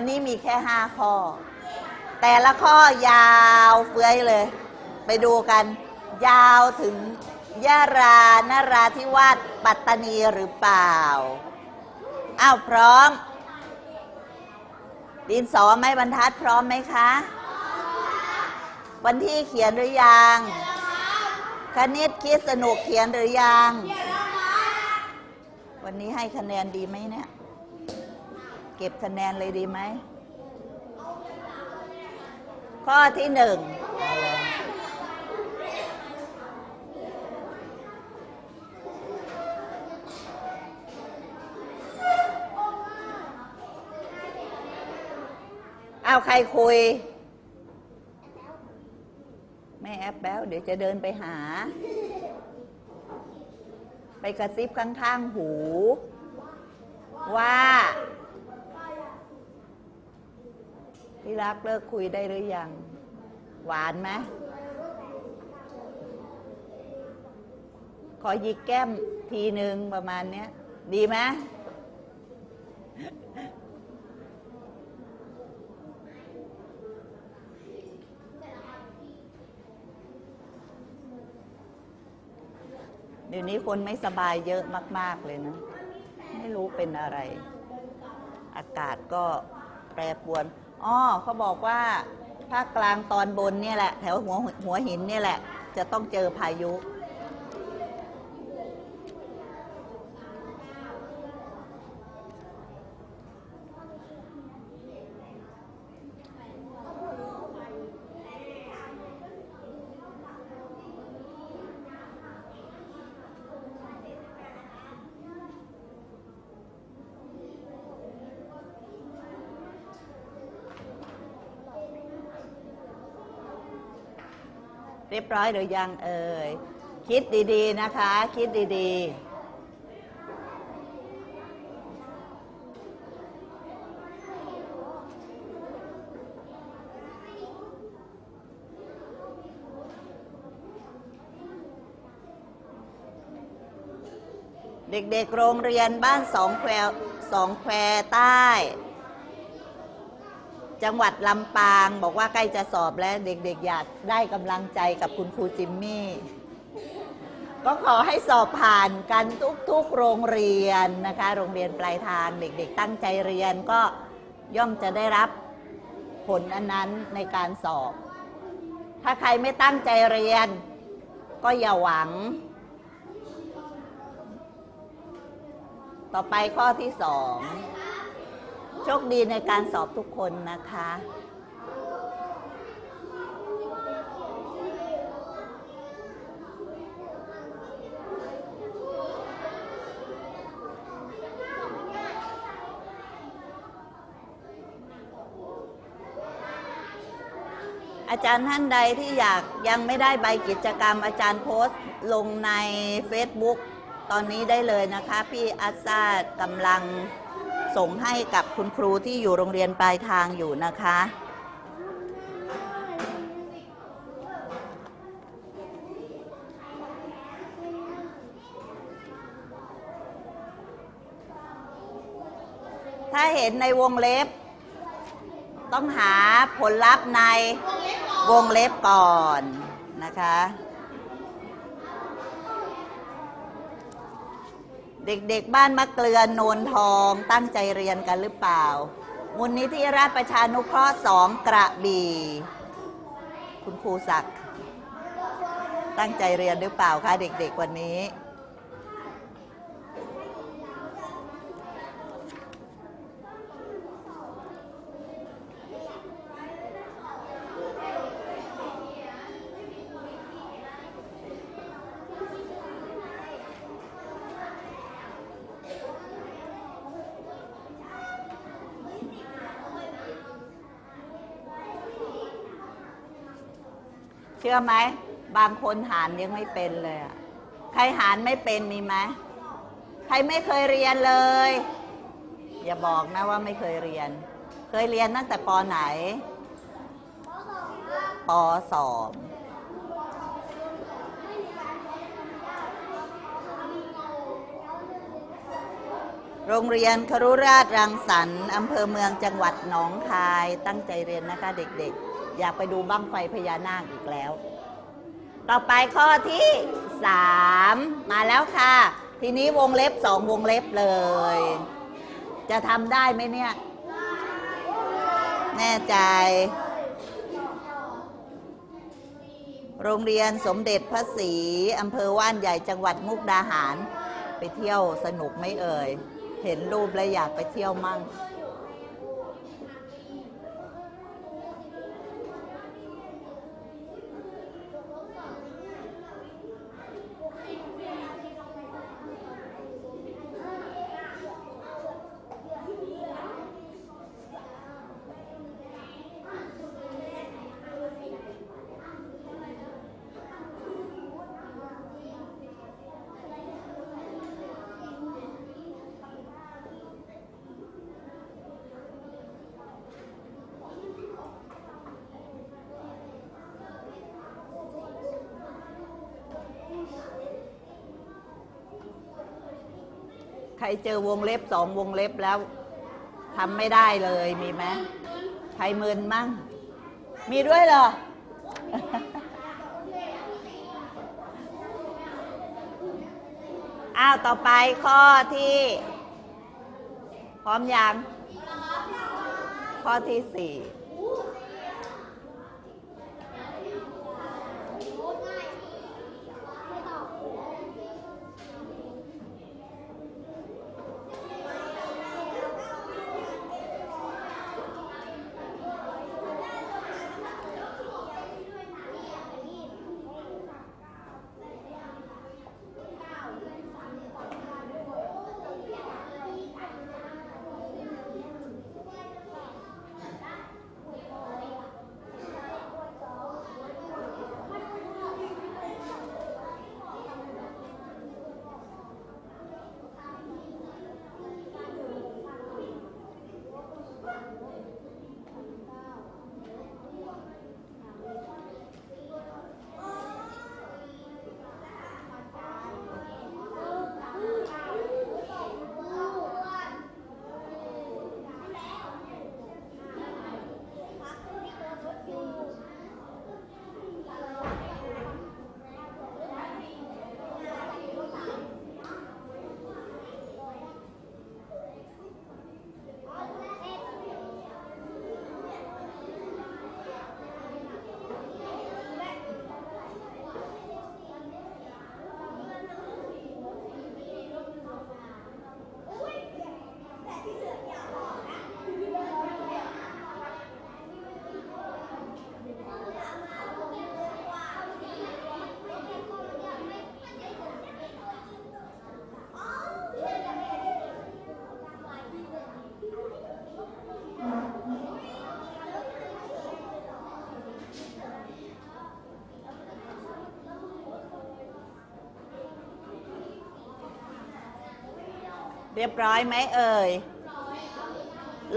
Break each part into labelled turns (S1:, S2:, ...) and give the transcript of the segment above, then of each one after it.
S1: วันนี้มีแค่ห้าข้อ แต่ละข้อยาวเฟื้อยเลย ไปดูกัน ยาวถึงยะรานราธิวาสปัตตานีหรือเปล่า อ้าวพร้อม ดินสอไม้บรรทัดพร้อมไหมคะ วันที่เขียนหรือยัง คณิตคิดสนุกเขียนหรือยัง วันนี้ให้คะแนนดีไหมเนี่ย เก็บคะแนนเลยดีไหม ข้อที่หนึ่งเอาใครคุยไม่แอปแบ้วเดี๋ยวจะเดินไปหา ไปกระซิบข้างๆหู ว่า พี่รักเลิกคุยได้หรือยัง หวานไหมขอหยิกแก้มทีหนึ่งประมาณเนี้ย ดีไหมเดี๋ยวนี้คนไม่สบายเยอะมาก ๆ เลยนะ ไม่รู้เป็นอะไร อากาศก็แปรปรวน อ๋อเขาบอกว่าภาคกลางตอนบนเนี่ยแหละ แถวหัวหัวหินเนี่ยแหละ จะต้องเจอพายุ เรียบร้อยหรือยังเอ่ย คิดดีๆนะคะ คิดดีๆเด็กๆ โรงเรียนบ้านสองแควสองแควใต้ จังหวัดลำปางบอกว่าใกล้จะสอบแล้วเด็กๆอยากได้กำลังใจกับคุณครูจิมมี่ ก็ขอให้สอบผ่านกันทุกๆโรงเรียนนะคะ โรงเรียนปลายทางเด็กๆ ตั้งใจเรียนก็ย่อมจะได้รับผลอันนั้นในการสอบ ถ้าใครไม่ตั้งใจเรียน ก็อย่าหวัง ต่อไปข้อที่สอง ชคดีในการสอบทุกคนนะคะ อาจารย์ท่านใดที่อยากยังไม่ได้ใบกิจกรรม อาจารย์โพสต์ลงใน Facebook ตอนนี้ได้เลยนะคะ พี่อาซากำลัง ส่งให้กับคุณครูที่อยู่โรงเรียนปลายทางอยู่นะคะ ถ้าเห็นในวงเล็บ ต้องหาผลลัพธ์ในวงเล็บก่อนนะคะ เด็กๆ บ้านมะเกลือโนนทองตั้งใจเรียนกันหรือเปล่า มูลนิธิราชประชานุเคราะห์สองกระบี่ คุณครูศักดิ์ตั้งใจเรียนหรือเปล่าคะเด็กๆวันนี้ ชื่อไหม บางคนหารยังไม่เป็นเลยอะใครหารไม่เป็นมีไหมใครไม่เคยเรียนเลย อย่าบอกนะว่าไม่เคยเรียน เคยเรียนตั้งแต่ปไหนปสองโรงเรียนครุราชรังสรรค์อำเภอเมืองจังหวัดหนองคายตั้งใจเรียนนะคะเด็กๆ อยากไปดูบั้งไฟพญานาคอีกแล้ว ต่อไปข้อที่ 3 มาแล้วค่ะ ทีนี้วงเล็บสองวงเล็บเลย จะทำได้ไหมเนี่ย แน่ใจ โรงเรียนสมเด็จพระศรีอำเภอว่านใหญ่จังหวัดมุกดาหาร ไปเที่ยวสนุกไหมเอ่ย เห็นรูปแล้วอยากไปเที่ยวมั่ง ใครเจอวงเล็บสองวงเล็บแล้วทำไม่ได้เลยมีไหมใครมึนมั่ง มีด้วยเหรอ อ้าว ต่อไปข้อที่ พร้อมยัง ข้อที่สี่ เรียบร้อยไหมเอ่ย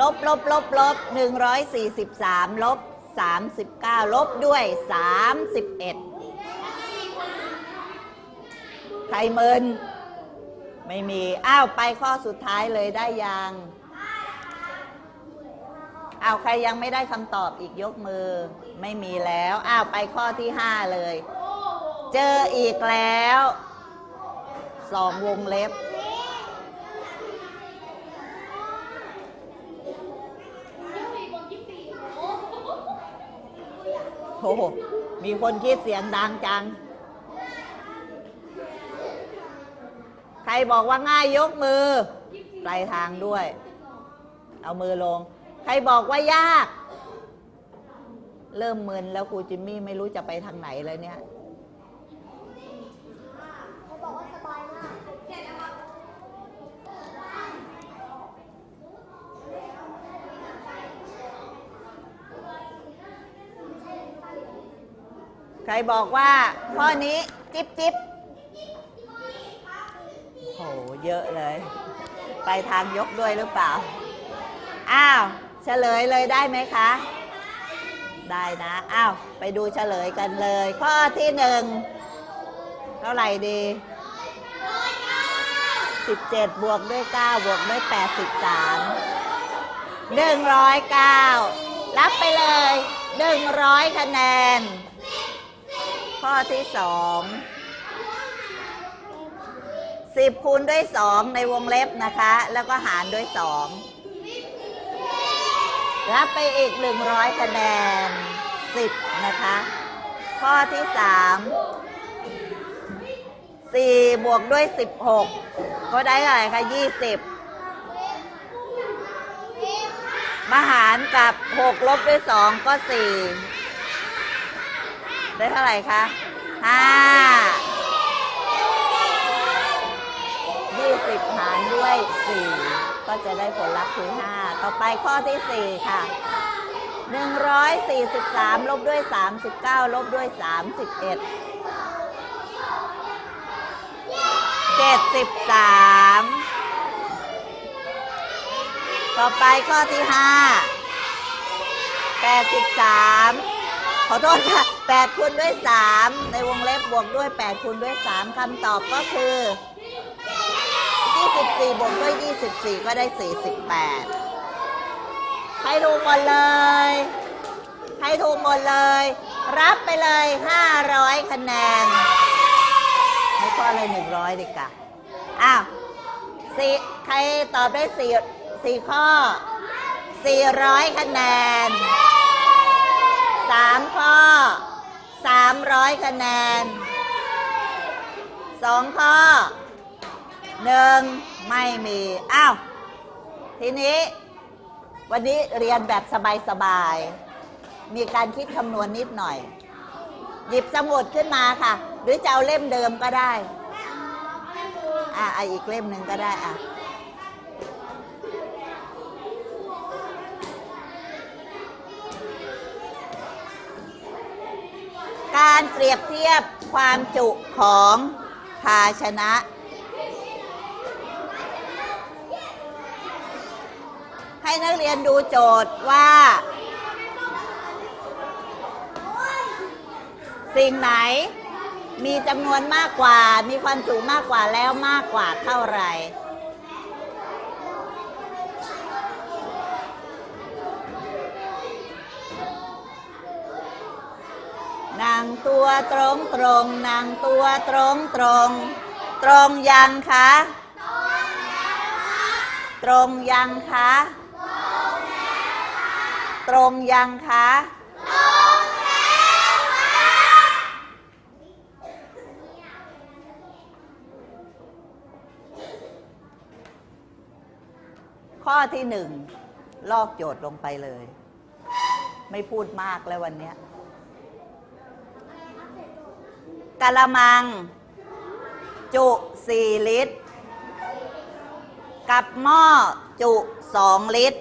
S1: ลบลบลบลบหนึ่งร้อยสี่สิบสามลบสามสิบเก้าลบด้วยสามสิบเอ็ดใครเมิน ไม่มี อ้าว ไปข้อสุดท้ายเลยได้ยัง อ้าว ใครยังไม่ได้คำตอบอีกยกมือ ไม่มีแล้ว อ้าว ไปข้อที่ห้าเลย เจออีกแล้วสองวงเล็บ โอ้โหมีคนคิดเสียงดังจัง ใครบอกว่าง่ายยกมือ ปลายทางด้วย เอามือลง ใครบอกว่ายาก เริ่มมึนแล้วครูจิมมี่ไม่รู้จะไปทางไหนเลยเนี่ย
S2: เขาบอกว่าสบายมาก
S1: ใครบอกว่าข้อนี้จิ๊บจิ๊บโหเยอะเลย ไปทางยกด้วยหรือเปล่า อ้าว เฉลยเลยได้ไหมคะ ได้นะ อ้าว ไปดูเฉลยกันเลย ข้อที่หนึ่งเท่าไหร่ดี27บเจ็ดบวกด้วย9บวกด้วย83 109รับไปเลย100คะแนน ข้อที่2 10คูณด้วย2ในวงเล็บนะคะ แล้วก็หารด้วย2รับไปอีก100คะแนน10นะคะ ข้อที่3 4บวกด้วย16ก็ได้เท่าไหร่คะ20มาหารกับ6ลบด้วย2ก็4 ได้เท่าไหร่คะห้ายี่สิบหารด้วยสี่ก็จะได้ผลลัพธ์คือห้าต่อไปข้อที่สี่ค่ะหนึ่งร้อยสี่สิบสามลบด้วยสามสิบเก้าลบด้วยสามสิบเอ็ดเจ็ดสิบสามต่อไปข้อที่ห้าแปดสิบสาม ขอโทษค่ะ8คูณด้วย 3 ในวงเล็บบวกด้วย8คูณด้วย 3คำตอบก็คือ 24 บวกด้วย 24 ก็ได้ 48 ให้ถูกหมดเลย ให้ถูกหมดเลย รับไปเลย 500 คะแนนให้ข้ออะไร 100 ดีกว่าอ้าวสี่ใครตอบได้สี่สี่ข้อ 400 คะแนน 3ข้อ300คะแนน2ข้อ1ไม่มีอ้าวทีนี้ วันนี้เรียนแบบสบายๆ มีการคิดคำนวณนิดหน่อย หยิบสมุดขึ้นมาค่ะ หรือจะเอาเล่มเดิมก็ได้ อะอะอีกเล่มหนึ่งก็ได้อะ การเปรียบเทียบความจุของภาชนะ ให้นักเรียนดูโจทย์ว่า สิ่งไหนมีจำนวนมากกว่า มีความจุมากกว่าแล้วมากกว่าเท่าไหร่ นาง ตัวตรงตรงนางตัวตรงตรงตรงยังคะตรงยังคะตรงยังคะข้อที่หนึ่งลอกโจทย์ลงไปเลย ไม่พูดมากแล้ววันนี้ย กะละมัง จุ4ลิตร กับหม้อจุ2ลิตร